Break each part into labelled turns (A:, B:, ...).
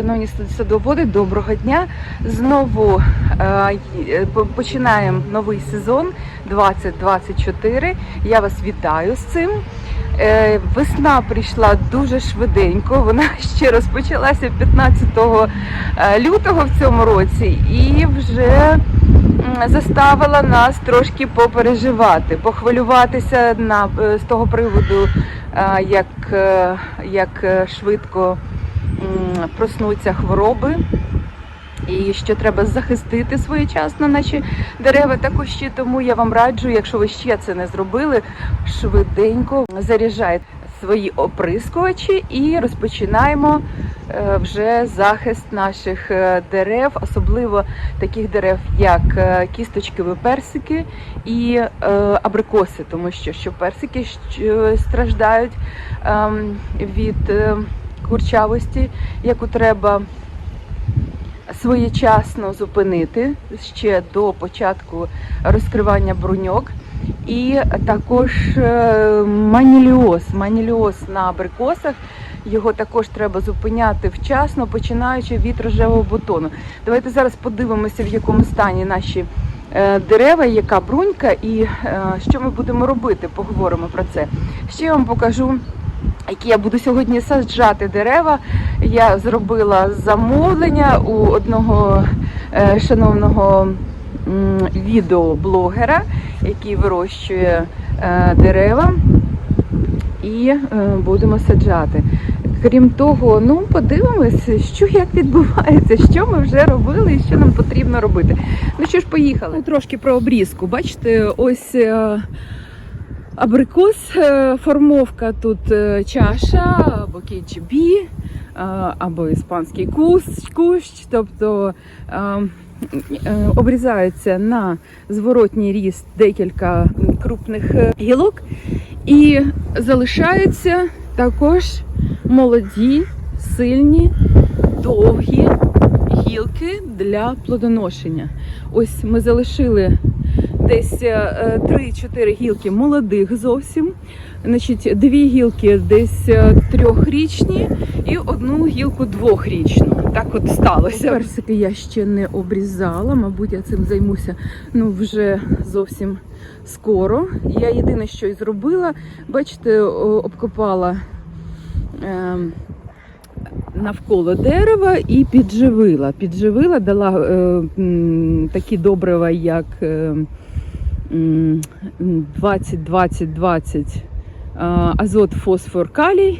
A: Шановні садоводи, доброго дня. Знову е, е, по- починаємо новий сезон 2024. Я вас вітаю з цим. Е, Весна прийшла дуже швиденько. Вона ще розпочалася 15 е, лютого в цьому році і вже заставила нас трошки попереживати, похвилюватися на з того приводу, як, як швидко проснуться хвороби. І що треба захистити своєчасно наші дерева та кущі. Тому я вам раджу, якщо ви ще це не зробили, швиденько заряджайте свої оприскувачі і розпочинаємо е, вже захист наших е, дерев, особливо таких дерев, як е, кісточкові персики і абрикоси, тому що, що персики страждають ем, від курчавості, яку треба своєчасно зупинити ще до початку розкривання бруньок. І також е, маніліоз. Маніліоз на абрикосах. Його також треба зупиняти вчасно, починаючи від рожевого бутону. Давайте зараз подивимося, в якому стані наші е, дерева, яка брунька і е, що ми будемо робити. Поговоримо про це. Ще я вам покажу які я буду сьогодні саджати дерева. Я зробила замовлення у одного е, шановного відеоблогера, який вирощує е, дерева, і е, будемо саджати. Крім того, ну подивимося, що як відбувається, що ми вже робили і що нам потрібно робити. Ну що ж, поїхали. Трошки про обрізку. Бачите, ось абрикос, е, формовка тут е, чаша або KGB, е, або іспанський кущ, кущ тобто обрізаються на зворотній ріст декілька крупних гілок і залишаються також молоді, сильні, довгі гілки для плодоношення. Ось ми залишили десь е, 3-4 гілки молодих зовсім. Значить, дві гілки десь е, трьохрічні і одну гілку двохрічну. Так от сталося. Персики я ще не обрізала, мабуть, я цим займуся ну, вже зовсім скоро. Я єдине, що і зробила, бачите, обкопала. ем, Навколо дерева і підживила. Підживила, дала е, такі добрива, як е, 20-20-20 е, азот, фосфор, калій,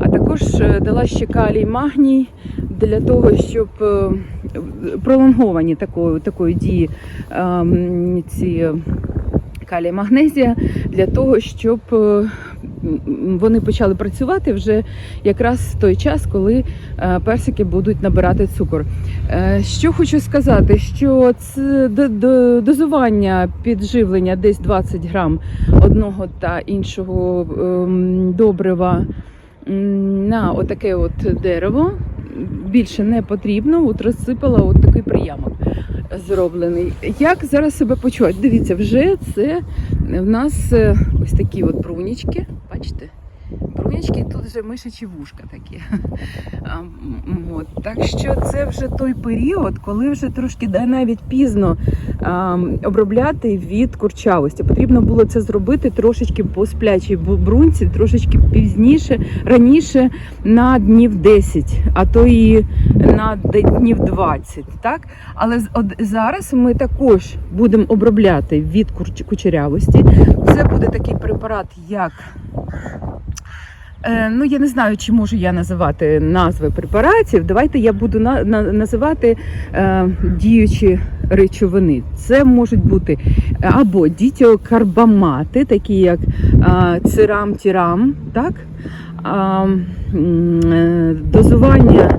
A: а також е, дала ще калій, магній для того, щоб е, пролонговані такої, такої дії ці калій, магнезія для того, щоб е, вони почали працювати вже якраз в той час, коли е, персики будуть набирати цукор. Е, Що хочу сказати, що це до- до- дозування підживлення десь 20 грам одного та іншого ем, добрива на отаке от дерево. Більше не потрібно, от розсипала от такий приямок зроблений. Як зараз себе почувати? Дивіться, вже це в нас е, ось такі от прунічки, Бачите? Брунічки, тут вже мишачі вушка такі. От. Так що це вже той період, коли вже трошки да, навіть пізно а, обробляти від курчавості. Потрібно було це зробити трошечки по сплячій брунці, трошечки пізніше, раніше на днів 10, а то і на днів 20. Так? Але зараз ми також будемо обробляти від кучерявості. Це буде такий препарат, як. Е, Ну, я не знаю, чи можу я називати назви препаратів. Давайте я буду на, на, називати е, діючі речовини. Це можуть бути або дітіокарбамати, такі як е, цирам, тірам, так? А, е, дозування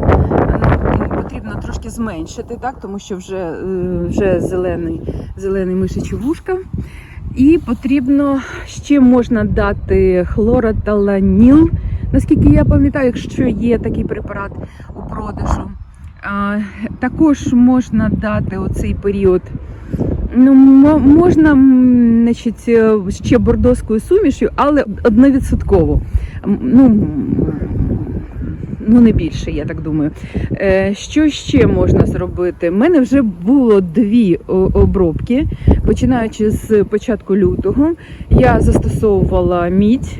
A: ну, потрібно трошки зменшити, так? тому що вже, е, вже зелений, зелений мишачі вушка. І потрібно ще можна дати хлороталаніл, наскільки я пам'ятаю, якщо є такий препарат у продажу. Також можна дати у цей період. Ну, можна значить, е, ще бордоською сумішю, але одновідсотково. Ну, ну не більше, я так думаю. Е, Що ще можна зробити? У мене вже було дві обробки, починаючи з початку лютого. Я застосовувала мідь.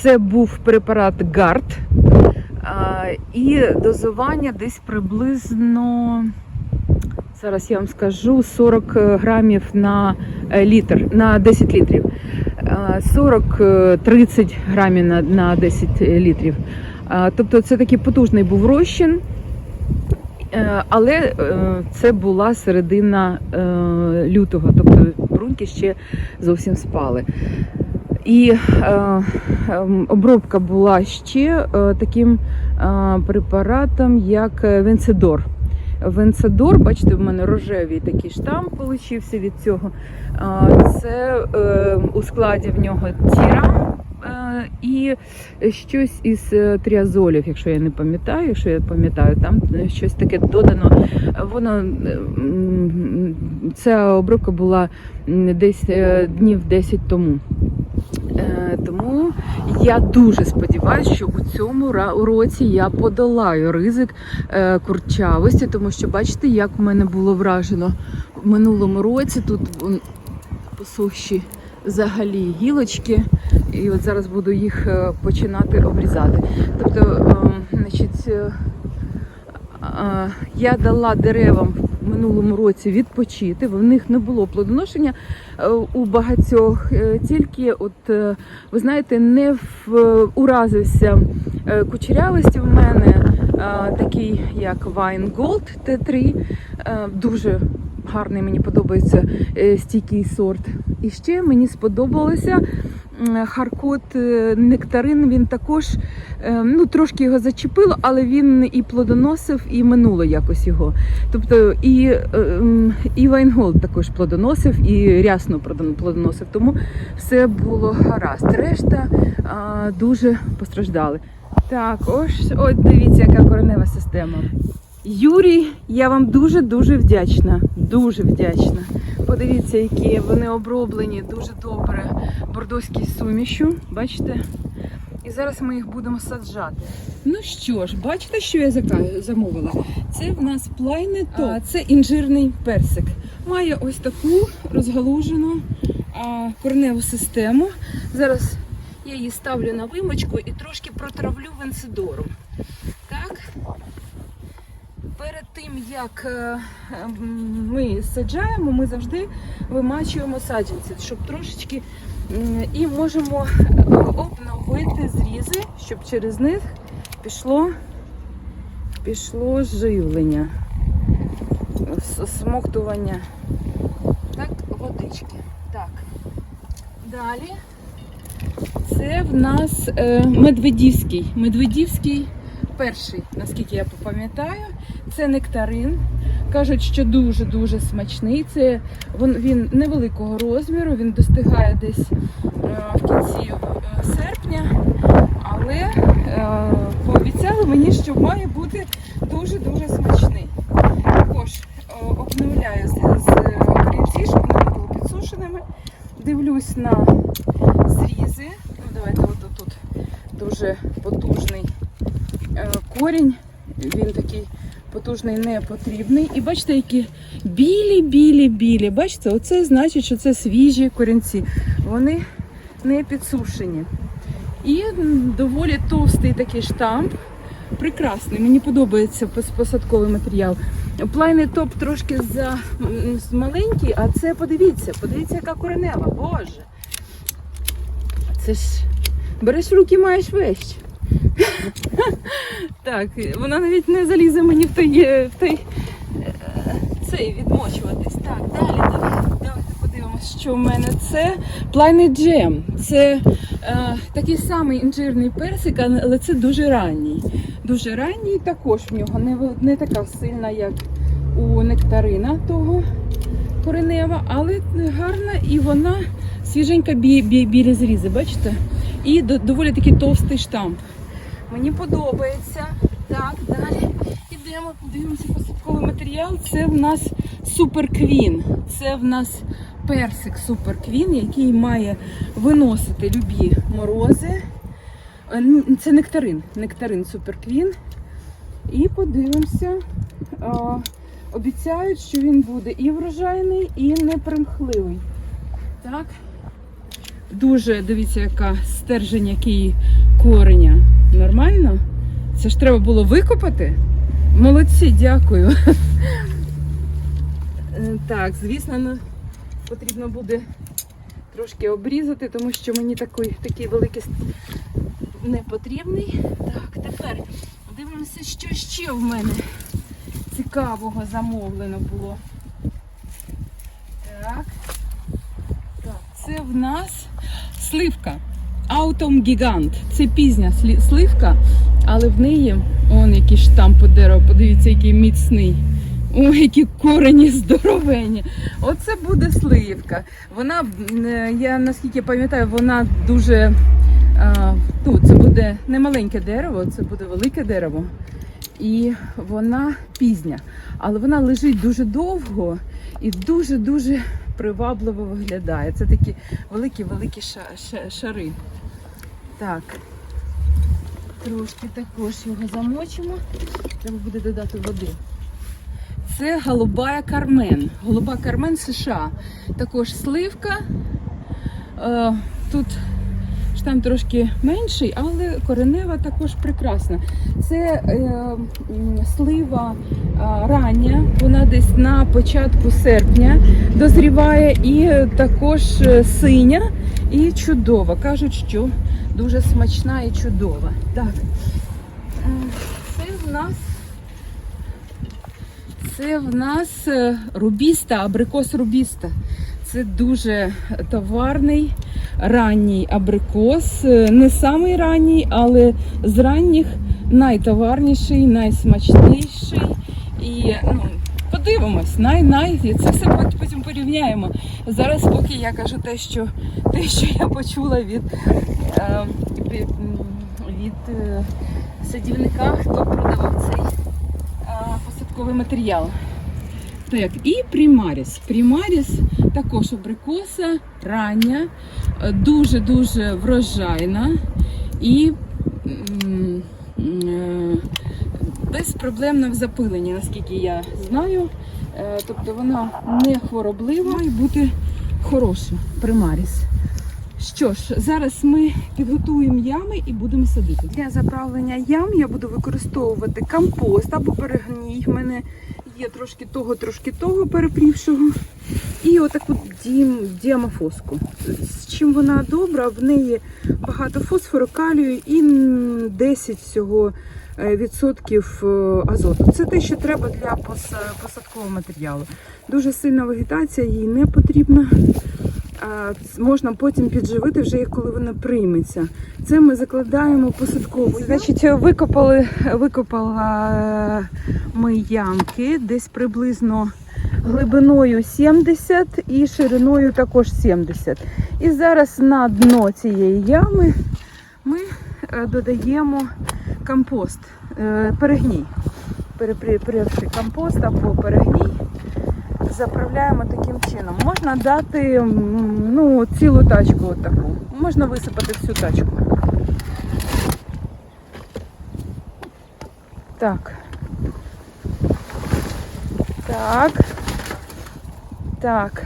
A: Це був препарат ГАРД. І дозування десь приблизно, зараз я вам скажу, 40 грамів на е, літр, на 10 літрів. 40-30 грамів на, на 10 літрів. Тобто це такий потужний був розчин. Е, Але е, це була середина е, лютого, тобто бруньки ще зовсім спали. І е, ем, обробка була ще е, таким е, препаратом, як е, Венцедор. Венцедор, бачите, в мене рожевий такий штамп получився від цього. Е, Це е, у складі в нього тіра е, і щось із е, тріазолів, якщо я не пам'ятаю, якщо я пам'ятаю, там щось таке додано. Воно ця обробка була десь днів 10 тому. Е, Тому я дуже сподіваюся, що у цьому році я подолаю ризик е, курчавості, тому що бачите, як в мене було вражено в минулому році. Тут посухші взагалі гілочки, і от зараз буду їх е, починати обрізати. Тобто, е, значить, я дала деревам минулому році відпочити, в них не було плодоношення е, у багатьох, е, тільки от е, ви знаєте, не уразився кучерявості в мене такий як Wine Gold T3, е, дуже гарний, мені подобається стійкий сорт. І ще мені сподобалося Харкот е, нектарин. Він також е, ну трошки його зачепило, але він і плодоносив, і минуло якось його. Тобто і, е, і Вайнголд також плодоносив, і рясно плодон- плодоносив. Тому все було гаразд. Решта дуже постраждали. Так, ось от дивіться, яка коренева система. Юрій, я вам дуже дуже вдячна. Дуже вдячна. Подивіться, які вони оброблені дуже добре бордоською сумішю. Бачите? І зараз ми їх будемо саджати. Ну що ж, бачите, що я замовила? Це в нас плайне то. Це інжирний персик. Має ось таку розгалужену а, кореневу систему. Зараз я її ставлю на вимочку і трошки протравлю венцидором. Так. Перед тим, як е, ми саджаємо, ми завжди вимачуємо саджанці, щоб трошечки і можемо е, обновити зрізи, щоб через них пішло, пішло живлення, смоктування. Так, водички. Так. Далі. Це в нас е, медведівський. Медведівський перший, наскільки я пам'ятаю. Це нектарин. Кажуть, що дуже-дуже смачний. Це він, він невеликого розміру, він достигає десь е, в кінці е, серпня. Але е, пообіцяли мені, що має бути дуже-дуже смачний. Також обновляю з, з корінці, вони були підсушеними. Дивлюсь на зрізи. Ну, давайте от тут дуже потужний корінь. Він такий потужний, не потрібний. І бачите, які білі, білі, білі. Бачите, оце значить, що це свіжі корінці. Вони не підсушені. І доволі товстий такий штамп. Прекрасний, мені подобається посадковий матеріал. Плайний топ трошки за маленький, а це подивіться, подивіться, яка коренева, боже. Це ж береш руки, маєш вещь. Так, вона навіть не залізе мені в той, е, в той е, цей відмочуватись. Так, далі, далі. Давайте подивимося, що в мене це плайний джем. Це е, такий самий інжирний персик, але це дуже ранній. Дуже ранній, також в нього не, не така сильна, як у нектарина того коренева, але гарна і вона свіженька бі, бі, білі зрізи, бачите? І до- доволі такий товстий штамп. Мені подобається. Так, далі йдемо, подивимося посадковий матеріал. Це в нас суперквін. Це в нас персик суперквін, який має виносити любі морози. Е, Це нектарин. Нектарин суперквін. І подивимося. Обіцяють, що він буде і врожайний, і непримхливий. Так. Дуже, дивіться, яка стержень, який кореня. Нормально? Це ж треба було викопати. Молодці, дякую. Е, Так, звісно, ну, потрібно буде трошки обрізати, тому що мені такий, такий великий не потрібний. Так, тепер дивимося, що ще в мене цікавого замовлено було. Так. Так, це в нас сливка. Autumn Gigant. Це пізня сливка, але в неї он який штамп по дереву. Подивіться, який міцний. Ой, які корені здоровені. Оце буде сливка. Вона, е, я наскільки пам'ятаю, вона дуже. а, Ну, це буде не маленьке дерево, це буде велике дерево. І вона пізня. Але вона лежить дуже довго і дуже-дуже привабливо виглядає. Це такі великі-великі ша- ша- шари. Так. Трошки також його замочимо. Треба буде додати води. Це голубая кармен. Голуба кармен США. Також сливка. Е, тут штам трошки менший, але коренева також прекрасна. Це е, слива рання, вона десь на початку серпня дозріває, і також е, синя і чудова. Кажуть, що дуже смачна і чудова. Так. Е, Це в нас це в нас е, рубіста, абрикос рубіста. Це дуже товарний ранній абрикос. Е, Не самий ранній, але з ранніх найтоварніший, найсмачніший. І ну, подивимось, най-най, це все потім порівняємо. Зараз, поки я кажу те, що, те, що я почула від, е, від, від е, садівника, хто продавав цей посадковий матеріал. Так, і примаріс. Примаріс також абрикоса, рання, е, дуже-дуже врожайна і е, безпроблемна в запиленні, наскільки я знаю. Е, Тобто вона не хвороблива, має бути хороша примаріс. Що ж, зараз ми підготуємо ями і будемо садити. Для заправлення ям я буду використовувати компост або перегній. В мене є трошки того, трошки того перепрівшого. І отаку дім, діамофоску. З чим вона добра, в неї багато фосфору, калію і 10 всього е, відсотків е, азоту. Це те, що треба для посадкового матеріалу. Дуже сильна вегетація, їй не потрібна. Можна потім підживити вже коли вона прийметься. Це ми закладаємо посадково. Значить, викопали, викопала е, ми ямки десь приблизно глибиною 70 і шириною також 70. І зараз на дно цієї ями ми е, додаємо компост, е, перегній. Перепривши компост або перегній, заправляємо таким чином. Можна дати ну, цілу тачку отаку. Можна висипати всю тачку. Так. Так. Так.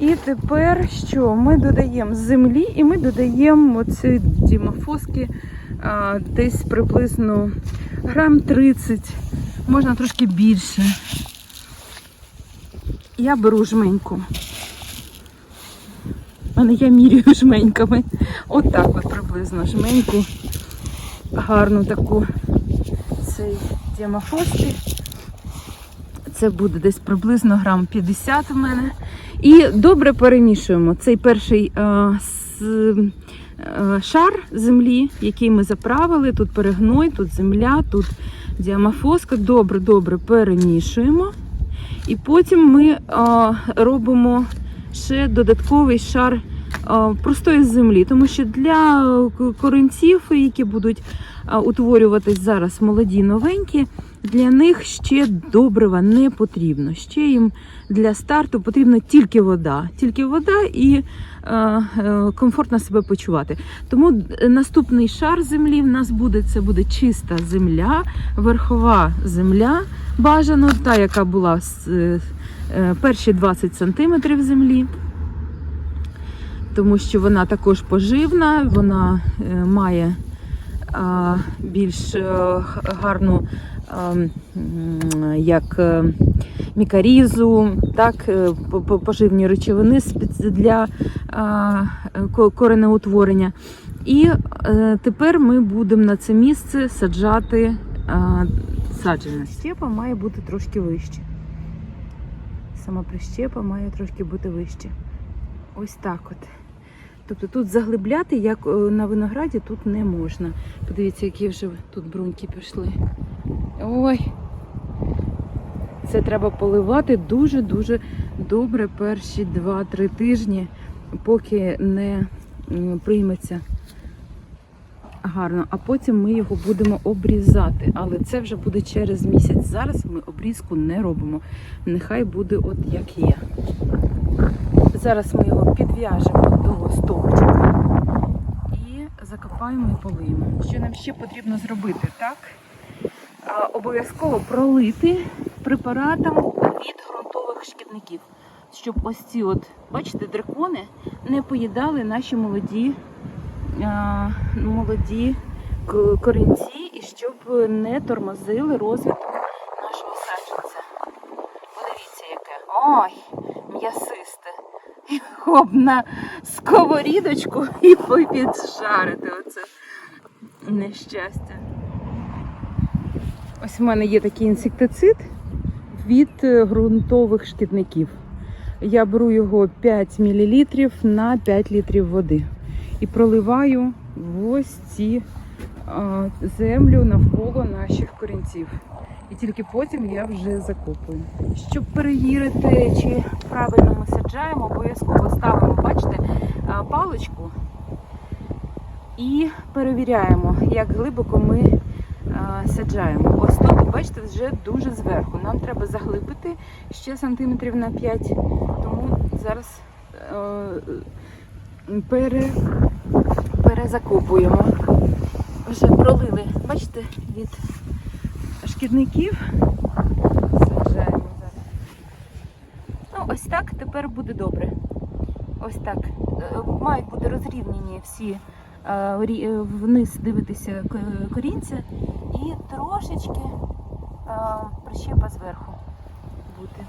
A: І тепер що? Ми додаємо землі і ми додаємо оці дімофоски а, десь приблизно грам 30, можна трошки більше. Я беру жменьку. У мене я міряю жменьками. Отак от приблизно жменьку. Гарну таку цей діамофоски. Це буде десь приблизно грам 50 в мене. І добре перемішуємо цей перший е, с- е, шар землі, який ми заправили. Тут перегной, тут земля, тут діамофоска. Добре, добре перемішуємо. І потім ми е, робимо ще додатковий шар е, простої землі, тому що для е, корінців, які будуть е, утворюватись зараз молоді новенькі, Для них ще добрива не потрібно. Ще їм для старту потрібна тільки вода, тільки вода і комфортно себе почувати. Тому наступний шар землі в нас буде це буде чиста земля, верхова земля бажано, та яка була е, е, перші 20 см землі. Тому що вона також поживна, вона е, має більш е, гарну як е, мікарізу, так, е, по- по- поживні речовини для коренеутворення. І е, тепер ми будемо на це місце саджати а, саджання. Щепа має бути трошки вище. Сама прищепа має трошки бути вище. Ось так от. Тобто тут заглибляти, як е, на винограді, тут не можна. Подивіться, які вже тут бруньки пішли. Ой. Це треба поливати дуже-дуже добре перші 2-3 тижні, поки не прийметься гарно. А потім ми його будемо обрізати. Але це вже буде через місяць. Зараз ми обрізку не робимо. Нехай буде от як є. Зараз ми його підв'яжемо до стовпчика і закопаємо і полиємо. Що нам ще потрібно зробити, так? Обов'язково пролити препаратом від ґрунтових шкідників, щоб ось ці от, бачите, дракони не поїдали наші молоді, а, молоді корінці і щоб не тормозили розвиток нашого саджанця. Подивіться, яке. Ой, м'ясисте. Хоп на сковорідочку і попіджарити оце нещастя. Ось в мене є такий інсектицид від е, ґрунтових шкідників. Я беру його 5 мл на 5 літрів води і проливаю в ось ці землю навколо наших корінців. І тільки потім я вже закопую. Щоб перевірити, чи правильно ми саджаємо, обов'язково ставимо, бачите, паличку і перевіряємо, як глибоко ми саджаємо. Ось бачите, вже дуже зверху. Нам треба заглибити ще сантиметрів на 5, тому зараз е, пере, перезакопуємо. Вже пролили, бачите, від шкідників. Саджаємо зараз. Ну, ось так тепер буде добре. Ось так. Е, Мають бути розрівняні всі вниз дивитися корінця і трошечки е, прищепа зверху бути.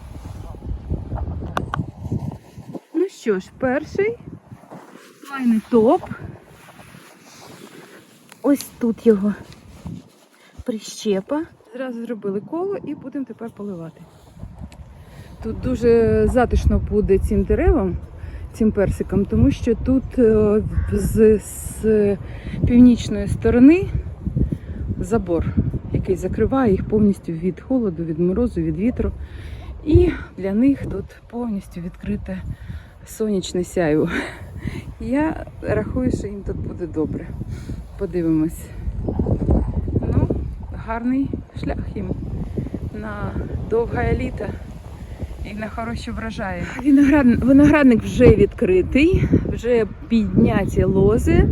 A: Ну що ж, перший файний топ. Ось тут його прищепа. Зразу зробили коло і будемо тепер поливати. Тут дуже затишно буде цим деревам, цим персикам, тому що тут е, з, з північної сторони забор, який закриває їх повністю від холоду, від морозу, від вітру. І для них тут повністю відкрите сонячне сяйво. Я рахую, що їм тут буде добре. Подивимось. Ну, гарний шлях їм на довге літо і на хороші врожаї. Виноград... Виноградник вже відкритий, вже підняті лози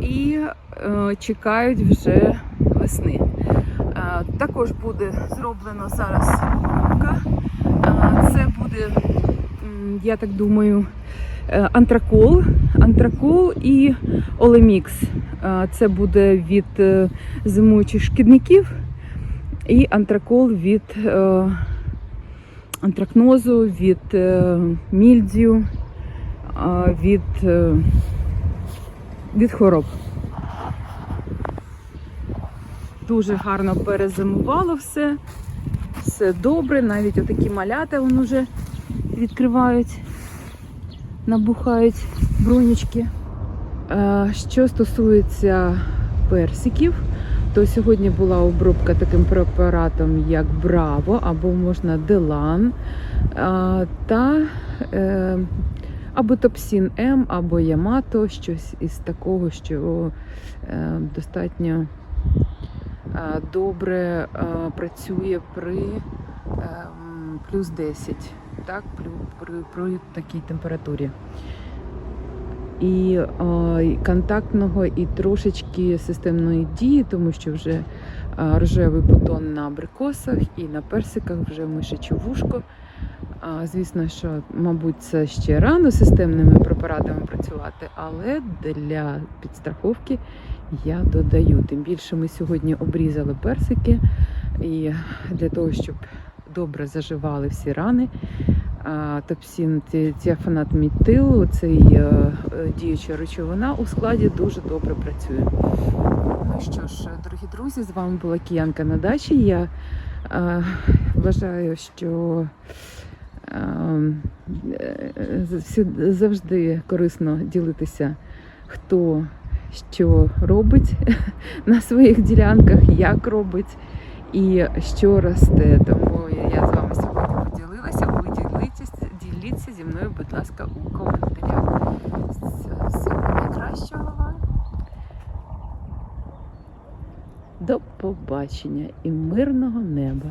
A: і е, чекають вже весни. Е, також буде зроблено зараз обробка. Е, це буде, я так думаю, е, антракол, антракол і олемікс. Е, Це буде від е, зимуючих шкідників і антракол від е, антракнозу, від е, мільдзю, е, від, е, від хвороб. Дуже гарно перезимувало все. Все добре, навіть отакі малята вон уже відкривають, набухають бронючки. Е, Що стосується персиків, то сьогодні була обробка таким препаратом, як Браво, або можна Делан, та е, або Топсін М, або Ямато, щось із такого, що е, достатньо е, добре працює при ем, плюс 10, так, при, при, при такій температурі. І контактного, і трошечки системної дії, тому що вже рожевий бутон на абрикосах і на персиках вже мишече вушко. Звісно, що, мабуть, це ще рано системними препаратами працювати, але для підстраховки я додаю. Тим більше ми сьогодні обрізали персики, і для того, щоб добре заживали всі рани. Топсін, ті- тіафанат мітил, цей е, е, діюча речовина у складі дуже добре працює. Ну що ж, дорогі друзі, з вами була Киянка на дачі. Я е, вважаю, що е, е, завжди корисно ділитися, хто що робить на своїх ділянках, як робить і що росте. Тому я з вами сьогодні поділилася. Ви діліться, діліться зі мною, будь ласка, у коментарях. Всього найкращого вам. До побачення і мирного неба.